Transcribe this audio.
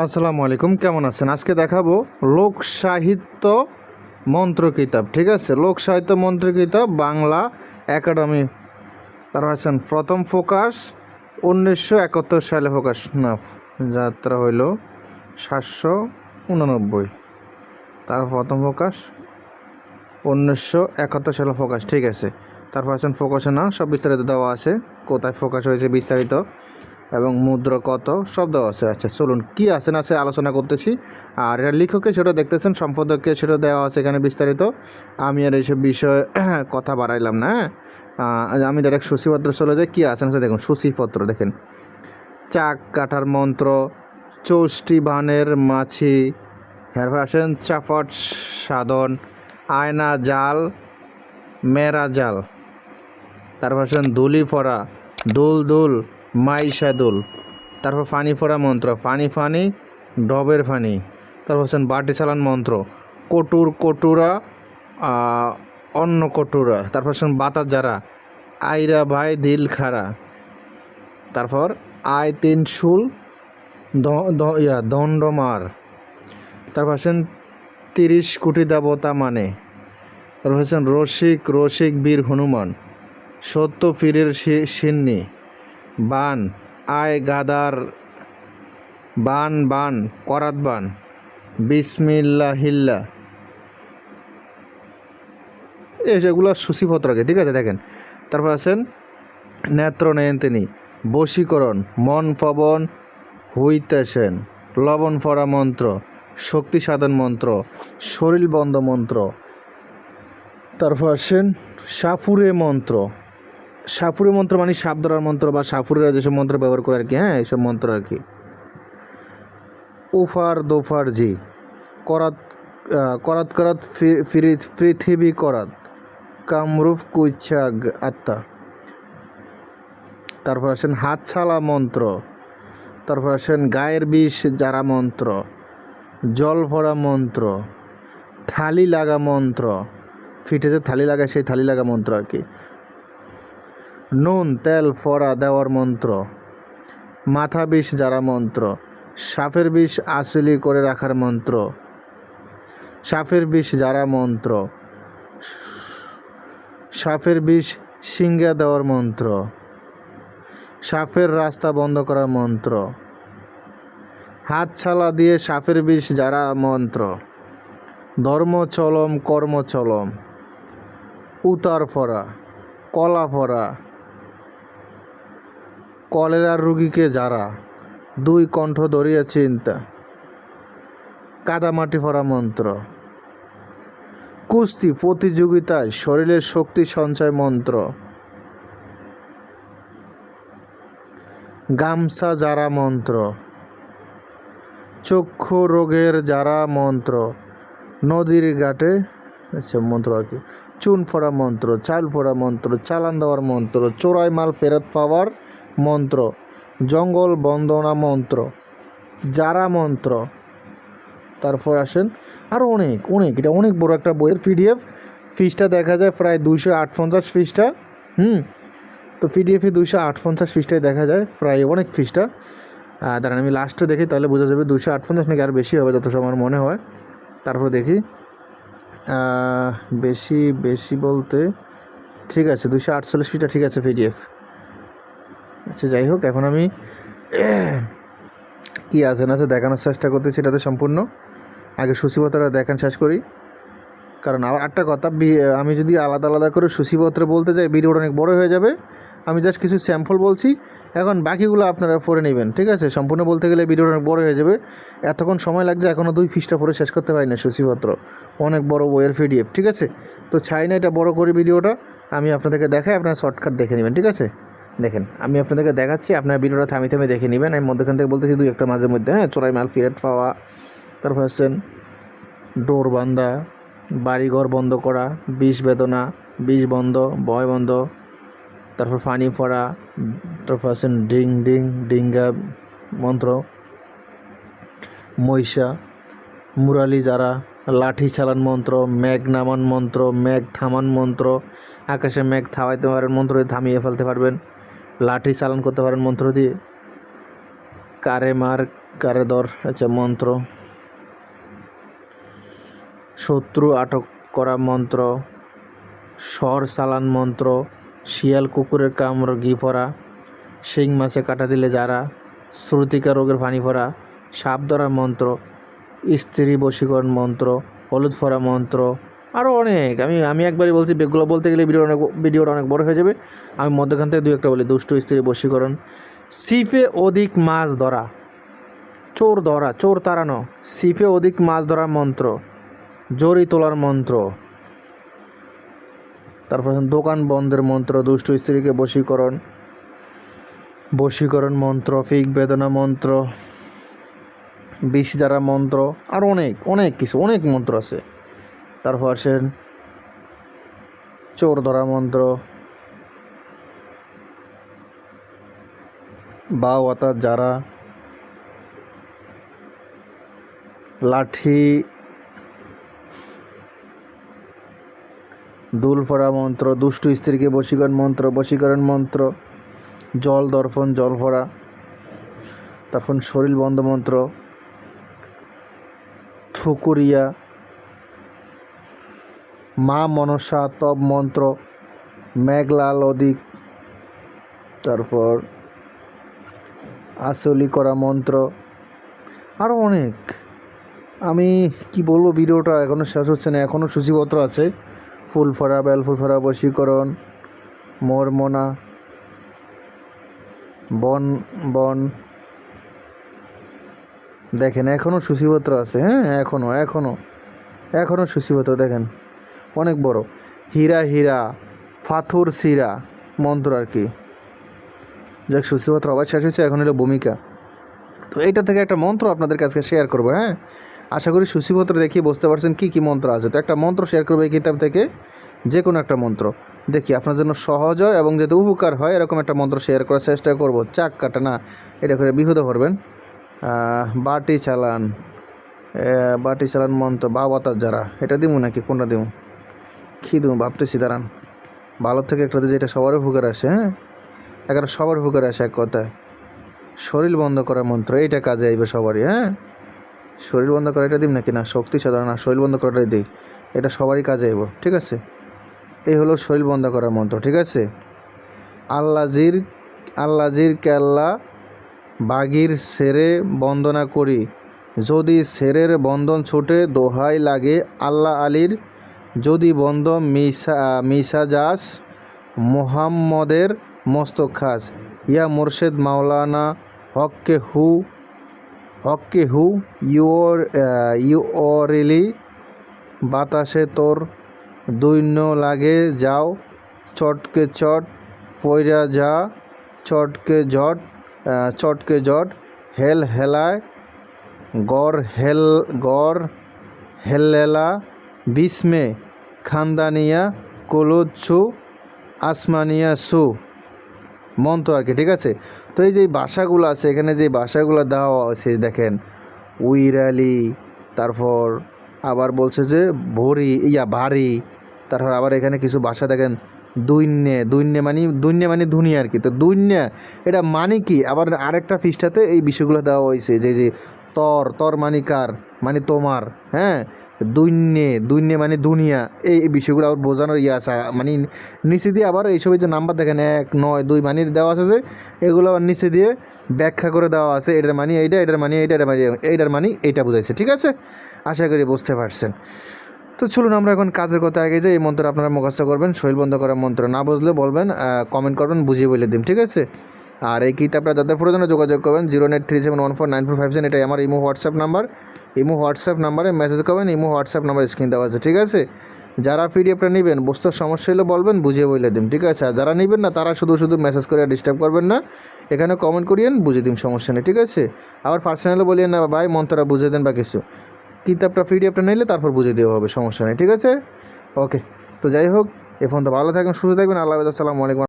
আসসালামু আলাইকুম, কেমন আছেন? আজকে দেখাবো লোক সাহিত্য মন্ত্র কিতাব, ঠিক আছে? লোক সাহিত্য মন্ত্র কিতাব, বাংলা একাডেমি, তার আছেন প্রথম ফোকাস, উনিশশো একাত্তর সালে ফোকাস, না, যাত্রা হইল সাতশো উননব্বই। তার প্রথম ফোকাস, উনিশশো একাত্তর সালে ফোকাস, ঠিক আছে? তারপর আছেন ফোকাসে না, সব বিস্তারিত দেওয়া আছে, কোথায় ফোকাস হয়েছে বিস্তারিত। এবং মুদ্রা কত? সব দেওয়া আছে। আচ্ছা চলুন, কি আছে না আছে আলোচনা করতেছি। আর এটা লেখকে সেটা দেখতেছেন, সম্পাদককে সেটা দেওয়া আছে এখানে বিস্তারিত। আমি আর এইসব বিষয়ে কথা বাড়াইলাম না হ্যাঁ? আমি ডাইরেক্ট সূচিপত্র চলে যাই। কী আছে না দেখুন, সূচিপত্র দেখেন। চাক কাঠার মন্ত্র, চৌষ্টি বানের মাছি এরপর আসেন চাপট সাধন, আয়না জাল, মেরা জাল। তারপর আসেন দুলি ফরা দুল দুল মাইশা দুল তারপর ফানি ফোড়া মন্ত্র, ফানি ফানি, ডবের ফানি। তারপর হচ্ছেন বাটি চালান মন্ত্র, কটুর কটুরা অন্ন কটুরা। তারপর হচ্ছেন বাতাস যারা, আইরা ভাই দিল খারা। তারপর আয় তিন শুল ইয়া দণ্ডমার তারপর আছেন তিরিশ কোটি দেবতা মানে। তারপর হচ্ছেন রসিক রসিক বীর হনুমান। সত্য ফিরের সিন্নি। বান, আয় গাদার, বান বান, করাত বান। বিসমিল্লা হিল্লা এই যেগুলো সূচিপত্রকে ঠিক আছে, দেখেন। তারপর আছেন, নেত্র নয়ন্তিনী বশীকরণ, মন পবন হইতেছেন, লবণ ফরা মন্ত্র, শক্তি সাধন মন্ত্র, শরীর বন্ধ মন্ত্র। তারপর আসেন সাফুরে মন্ত্র। সাফুরে মন্ত্র মানে সাপ ধরার মন্ত্র বা সাফুরেরা যেসব মন্ত্র ব্যবহার করে আর কি হ্যাঁ এইসব মন্ত্র আর কি। উফার দোফার জি, করাত করাত করাত পৃথিবী করাত, কামরূপ কুইচ্ছাগ আত্মা। তারপর আসেন হাতছালা মন্ত্র, তারপর আসেন গায়ের বিষ যারা মন্ত্র, জল ভরা মন্ত্র, থালি লাগা মন্ত্র, ফিটে যে থালি লাগা সেই থালি লাগা মন্ত্র আর কি। নুন, তেল, ফড়া দেওয়ার মন্ত্র। মাথা বিষ যারা মন্ত্র, সাপের বিষ আসলি করে রাখার মন্ত্র। সাপের বিষ যারা মন্ত্র, সাপের বিষ সিঙ্গা দেওয়ার মন্ত্র। সাপের রাস্তা বন্ধ করার মন্ত্র। হাত ছালা দিয়ে সাপের বিষ যারা মন্ত্র। ধর্ম চলম, কর্ম চলম। উতার ফরা কলা ফরা কলেরার রুগীকে যারা দুই কণ্ঠ ধরিয়া চিন্তা। কাদামাটি ভরা মন্ত্র। কুস্তি প্রতিযোগিতায় শরীরের শক্তি সঞ্চয় মন্ত্র। গামছা যারা মন্ত্র। চক্ষু রোগের যারা মন্ত্র। নদীর ঘাটে আচ্ছা মন্ত্র আর কি? চুন ফোড়া মন্ত্র, চাল ফোড়া মন্ত্র, চালান দেওয়ার মন্ত্র, চোরাই মাল ফেরত পাওয়ার মন্ত্র। জঙ্গল বন্দনা মন্ত্র। যারা মন্ত্র। তারপর আসেন আরও অনেক অনেক। এটা অনেক বড় একটা বইয়ের পিডিএফ। ফিসটা দেখা যায় প্রায় দুইশো আট পঞ্চাশ ফিসটা হুম? তো পিডিএফে দুইশো আট পঞ্চাশ ফিসটাই দেখা যায়, প্রায় অনেক ফিসটা দাঁড়ান, আমি লাস্টে দেখি, তাহলে বোঝা যাবে দুইশো আট পঞ্চাশ নাকি আর বেশি হবে, যত আমার মনে হয়। তারপর দেখি। বেশি বেশি বলতে ঠিক আছে দুশো আটচল্লিশ ফিটটা ঠিক আছে পিডিএফ। আচ্ছা যাই হোক, এখন আমি কি আছে না আছে দেখানোর চেষ্টা করতেছি এটাতে সম্পূর্ণ। আগে সূচিপত্রটা দেখান, শেষ করি। কারণ আবার একটা কথা আমি যদি আলাদা আলাদা করে সূচিপত্র বলতে যাই, ভিডিওটা অনেক বড় হয়ে যাবে। আমি জাস্ট কিছু স্যাম্পল বলছি। এখন বাকিগুলো আপনারা পড়ে নেবেন, ঠিক আছে? সম্পূর্ণ বলতে গেলে ভিডিওটা অনেক বড় হয়ে যাবে। এতক্ষণ সময় লাগছে এখনও দুই ফিসটা পরে শেষ করতে পারি না সূচিপত্র। অনেক বড় বইয়ের পিডিএফ, ঠিক আছে? তো চাই না এটা বড় করে ভিডিওটা। আমি আপনাদেরকে দেখাই, আপনারা শর্টকাট দেখে নেবেন, ঠিক আছে? দেখেন, আমি আপনাদেরকে দেখাচ্ছি, আপনার ভিডিওটা থামি থামি দেখে নেবেন। আমি মধ্যখান থেকে বলতেছি দুই একটা মাঝে মধ্যে হ্যাঁ চোরাই মাল, ফিরেট পাওয়া, তারপর হচ্ছেন ডোর বান্ধা, বাড়িঘর বন্ধ করা, বিষ বেদনা, বিষ বন্ধ বয় বন্ধ, তারপর পানি পড়া তারপর আছেন ডিং ডিং, ডিঙ্গা মন্ত্র, মহিষা, মুরালি যারা, লাঠি চালান মন্ত্র, মেঘ নামান মন্ত্র, মেঘ থামান মন্ত্র, আকাশে মেঘ থামাইতে পারেন মন্ত্র থামিয়ে ফেলতে পারবেন। লাঠি চালান করতে পারেন, মন্ত্র দিয়ে। কারে মার, কারে দর আচ্ছা মন্ত্র। শত্রু আটক করা মন্ত্র। স্বর চালান মন্ত্র। শিয়াল, কুকুরের কামড়, ঘি পরা শিং মাছে কাটা দিলে যারা। শ্রুতিকা রোগের পানি ভরা। সাপ ধরার মন্ত্র। স্ত্রী বশীকরণ মন্ত্র। হলুদ ফরা মন্ত্র। আরও অনেক। আমি আমি একবারই বলছি বেগুলো বলতে গেলে ভিডিও অনেক, ভিডিওটা অনেক বড় হয়ে যাবে। আমি মধ্যখান থেকে দু একটা বলি, দুষ্ট স্ত্রী বশীকরণ। সিপে অধিক মাছ ধরা। চোর ধরা, চোর তাড়ানো। সিপে অধিক মাছ ধরার মন্ত্র। জড়ি তোলার মন্ত্র। তারপর দোকান বন্ধের মন্ত্র, দুষ্ট স্ত্রীকে বশীকরণ। বশীকরণ মন্ত্র, ফিক বেদনা মন্ত্র। বিষ যারা মন্ত্র। আর অনেক অনেক কিছু, অনেক মন্ত্র আছে। তারপর আসেন চোর ধরা মন্ত্র। বা অর্থাৎ যারা লাঠি দুল ফরা মন্ত্র, দুষ্টু স্ত্রীকে বশীকরণ মন্ত্র বশীকরণ মন্ত্র, জল দর্পণ, জল ভরা তারপর শরীর বন্ধ মন্ত্র, থুকুরিয়া মা মনসা তব মন্ত্র মেঘলাল অধিক তারপর আসলি করা মন্ত্র। আরও অনেক। আমি কি বলব, ভিডিওটা এখনও শেষ হচ্ছে না। এখনও সূচিপত্র আছে। ফুল ফরা বেল ফুল ফরা বশীকরণ, মরমনা, বন বন। দেখেন এখনও সূচিপত্র আছে। হ্যাঁ এখনও এখনও এখনও সূচিপত্র দেখেন। অনেক বড়। হীরা হীরা পাথর শিরা মন্ত্র আর কি। যাক সূচিপত্র আবার শেষ হয়েছে, এখন হলো ভূমিকা। তো এইটা থেকে একটা মন্ত্র আপনাদের কাছে শেয়ার করব হ্যাঁ? আশা করি সূচিপত্র দেখিয়ে বুঝতে পারছেন কী কী মন্ত্র আছে। তো একটা মন্ত্র শেয়ার করব এই কিতাব থেকে যে কোনো একটা মন্ত্র। দেখি, আপনার জন্য সহজ হয় এবং যাতে উপকার হয়, এরকম একটা মন্ত্র শেয়ার করার চেষ্টা করব। চাক কাটা, না, এটা করে বিহুদ করবেন বাটি চালান বাটি চালান মন্ত্র বা বাতাস যারা, এটা দিব নাকি? কোনটা দিব কী দিব ভাবতেছি, দাঁড়ান। ভালো থেকে একটা দিয়ে এটা সবার উপকার আসে হ্যাঁ? এখানে সবার উপকার আসে এক কথায়। শরীর বন্ধ করার মন্ত্র, এইটা কাজে আইবে সবারই হ্যাঁ? শরীর বন্ধ করা এটা দিম নাকি? না, শক্তি সাধারণ, না, শরীর বন্ধ করাটাই দিই। এটা সবারই কাজে আইব, ঠিক আছে? এই হলো শরীর বন্ধ করার মন্ত্র, ঠিক আছে? আল্লাজির আল্লাজির কেল্লা বাগির সেরে বন্দনা করি। যদি সেরের বন্ধন ছুটে, দোহাই লাগে আল্লাহ আলীর যদি বন্ধ মিসা মিসাজাস মোহাম্মদের মস্তক খাস। ইয়া মোর্শেদ মাওলানা হককে হু হককে হু ইউর ইউরিলি বাতাসে তোর দৈন্য লাগে, যাও চটকে চট পয়রা যা, চটকে জট চটকে জট, হেল হেলায়, গড় হেল, গড় হেল্লেলা বিস্মে খানদানিয়া কলুচ্ছু আসমানিয়া সু। মন্ত্র আর কি, ঠিক আছে? তো এই যে ভাষাগুলো আছে, এখানে যে ভাষাগুলো দেওয়া আছে, দেখেন, উইরালি, তারপর আবার বলছে যে ভরি, ইয়া, ভারী, তারপর আবার এখানে কিছু ভাষা দেখেন দৈন্যে দৈন্যে মানে দৈন্যে মানে ধুনি আর কি। তো দৈন্যে এটা মানে কি? আবার আরেকটা পৃষ্ঠাতে এই বিষয়গুলো দেওয়া হয়েছে, যে যে, তর তর মানে কার মানে তোমার হ্যাঁ? দৈন্যে দৈন্যে মানে দুনিয়া। এই বিষয়গুলো আবার বোঝানোর ইয়ে আছে। মানে নিচে দিয়ে আবার এইসবের যে নাম্বার দেখেন, এক, নয়, দুই মানে দেওয়া আছে যে, এগুলো আবার নিচে দিয়ে ব্যাখ্যা করে দেওয়া আছে। এটার মানে এইটা, এটার মানে এইটা, এটার মানে এইটার মানে এইটা বুঝাইছে, ঠিক আছে? আশা করি বুঝতে পারছেন। তো চলুন আমরা এখন কাজের কথা আগে যে এই মন্ত্র আপনারা মুখস্থ করবেন শৈল বন্ধ করার মন্ত্র না বুঝলে বলবেন কমেন্ট করবেন, বুঝিয়ে বলে দিন ঠিক আছে? আর এই কিতাবটা যাদের প্রয়োজনে যোগাযোগ করবেন zero nine three seven one four nine four five seven এটাই আমার imo, WhatsApp number. Imo WhatsApp নাম্বারে মেসেজ করবেন, ইমো হোয়াটসঅ্যাপ নাম্বার স্ক্রিন দেওয়া আছে, ঠিক আছে? যারা পিডিএফটা নেবেন বুঝতে সমস্যা হলে বলবেন, বুঝিয়ে বলে দিন, ঠিক আছে? আর যারা নেবেন না, তারা শুধু শুধু মেসেজ করে ডিস্টার্ব করবেন না, এখানে কমেন্ট করিয়েন বুঝিয়ে দিন, সমস্যা নেই, ঠিক আছে? আবার পার্সোনালি বলিয়েন না ভাই, মন্ত্রটা বুঝিয়ে দেন বা কিছু। কিতাবটা, পিডিএফটা নিলে তারপর বুঝিয়ে দেওয়া হবে, সমস্যা নেই, ঠিক আছে? ওকে তো যাই হোক, এ ফোন তো ভালো থাকবেন, সুস্থ থাকবেন, আল্লাহ আসসালামু আলাইকুম।